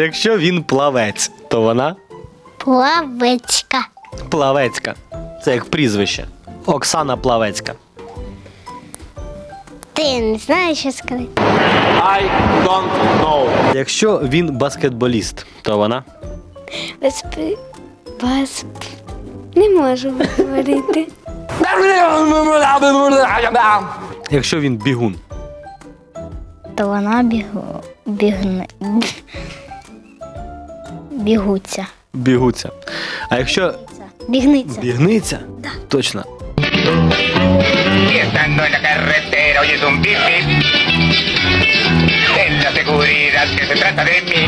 якщо він плавець, то вона Плавечка. плавецька. Це як прізвище. Оксана Плавецька. Ти не знаєш, що сказати? I don't know. Якщо він баскетболіст, то вона Без... Без... Не можу говорити. якщо він бігун, То вона бігу... бігне... Бігуться. бігуться. А якщо Бігниця. бігниця, точно. Estando en la carretera oyes un pip pip. Ten la seguridad que se trata de mí.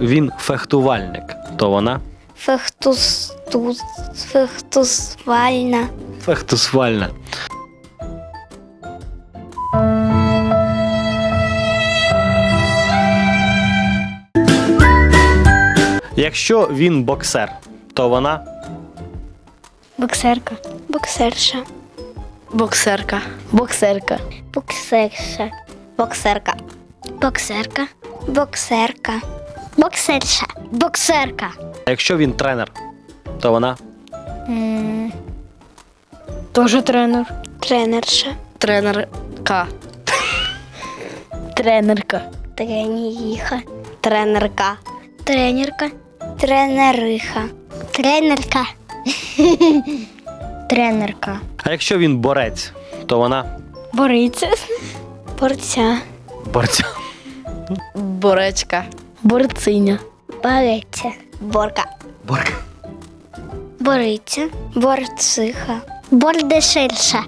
Він фехтувальник, то вона Фехтус... Фехтусвальна. фехтусвальна. Якщо він боксер, то вона Боксерка. Боксерша. Боксерка. Боксерка. Боксерша. Боксерка. Боксерка. Боксерка. Боксерша. Боксерка. А якщо він тренер, то вона Тоже тренер. Тренерша. Тренерка. Тренерка. Треніїха. Тренерка. Тренерка. Тренериха. Тренерка. Тренерка. А якщо він борець, то вона Бориця. Борця. борця. Боречка. Борциня. Бориця. Борка. Борка. Бориця. Борциха. Бордешельша.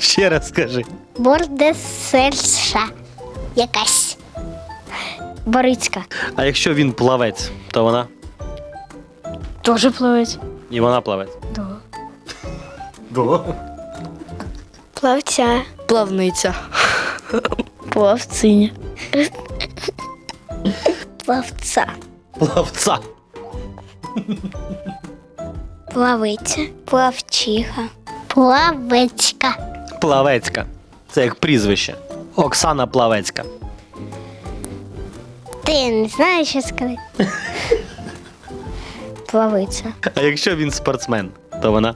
Ще раз скажи. Бордесельша. Якась. Борицька. А якщо він плавець, то вона Тоже плавець. і вона плавець. Да. До. Плавця. Плавниця. Плавциня. Плавця. Плавця. Плавиця. Плавчиха. Плавецька. Плавецька. Це як прізвище. Оксана Плавецька. Ти не знаєш, що сказати? Плавиця. А якщо він спортсмен, то вона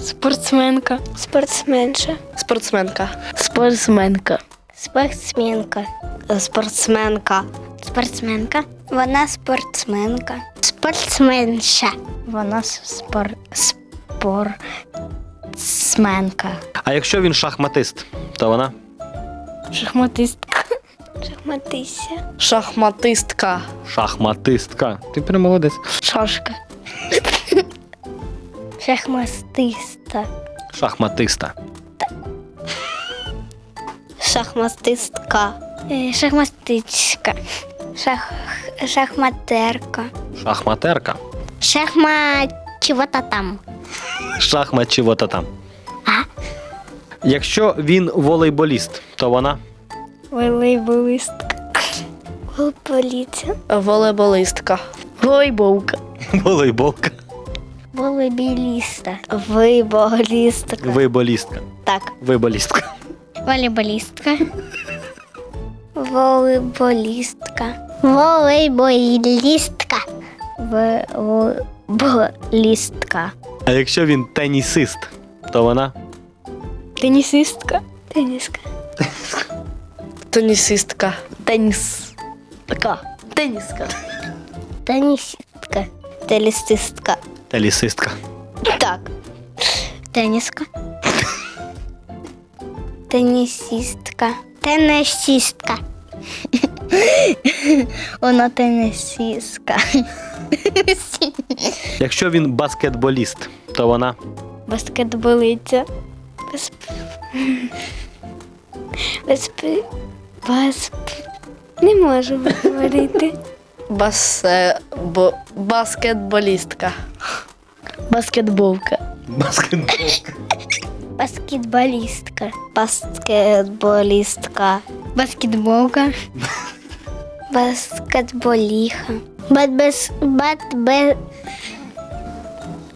Спортсменка. Спортсменша. Спортсменка. Спортсменка. Спортсменка. Спортсменка. Спортсменка. Вона спортсменка. Спортсменша. Вона спор... спортсменка. А якщо він шахматист, то вона Шахматистка. Шахматися. Шахматистка. шахматистка. Ти прям молодець. Шашка. Шахматиста. Шахматиста. Шахматистка. Е, Шахматичка. Шах... Шахматерка. Шахматерка. Шахмат чого-то там. Шахмат чи вота там. А? Якщо він волейболіст, то вона Волейболистка. Волейболіця. Волейболистка. Волейболка. волейболка. Волейболіста. Волейболістка. Вейболістка. Так. Вейболістка. Волейболістка. Волейболістка. Волейболістка. Волейболістка. А якщо він тенісист, то вона Тенісистка. Тениска. Тенісистка. Теніска. Теніска. Тенісистка. Телістистка. телісистка. Так. Теніска. Тенісістка. Тенісістка. Вона тенісістка. Якщо він баскетболіст, то вона Баскетболиця. Без... Без... Без... Не можу говорити. Басе... Бо... Баскетболістка. Баскетболка. баскетболка. Баскетболістка. Баскетболістка. Баскетболка. Баскетболіха. Бат без... Бат без...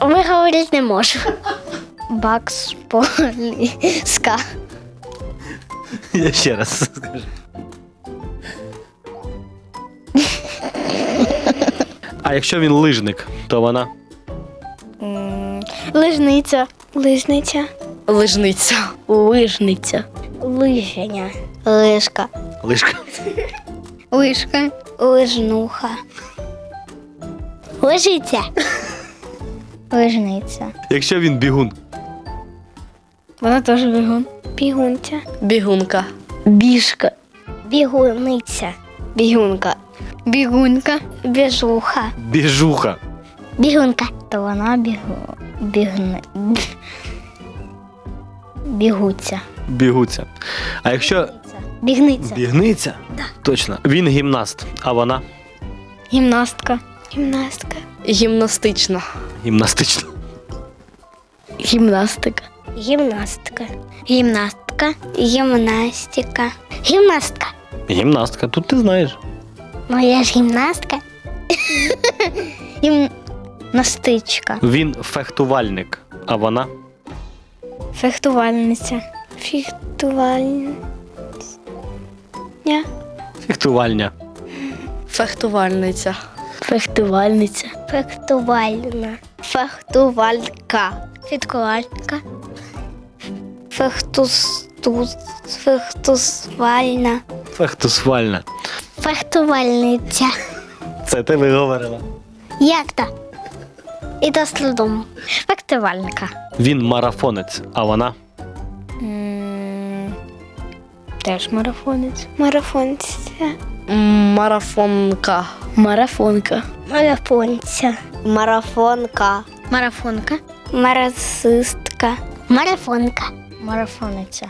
Виговорити не можу. Баксполіска. Я ще раз скажу. А якщо він лижник, то вона Лижниця. Лижниця. Лижниця. Лижниця. Лиження. Лижка. лижка. Лижка. Лижнуха. Лижиця. Лижниця. Якщо він бігун, Вона теж бігун. Бігунця. Бігунка. Біжка. Бігуниця. Бігунка. Бігунка. Біжуха. біжуха. Бігунка. То вона бігу. Бігне. Бігуця. Бігуться. А якщо Бігниця. бігниця, точно. Він гімнаст, а вона Гімнастка. Гімнастка. Гімнастична. гімнастична. Гімнастика. Гімнастка. Гімнастка. Гімнастика. Гімнастка. Гімнастка, тут ти знаєш. Моя ж гімнастка. Гімнастичка. Він фехтувальник, а вона Фехтувальниця. Фехтувальня. фехтувальня. Фехтувальниця. Фехтувальниця. Фехтувальна. Фехтувалька. Фехтувалька. Фехтус. тус- Фехтусвальна. Фехтусвальна. Фехтувальниця. Це ти виговорила. Як то? І то з трудом. Фехтувальника. Він марафонець, а вона Теж марафонець. Марафонця. Марафонка. Марафонка. Марафонця. Марафонка. Марафонка. Марасистка. Марафонка. Марафониця.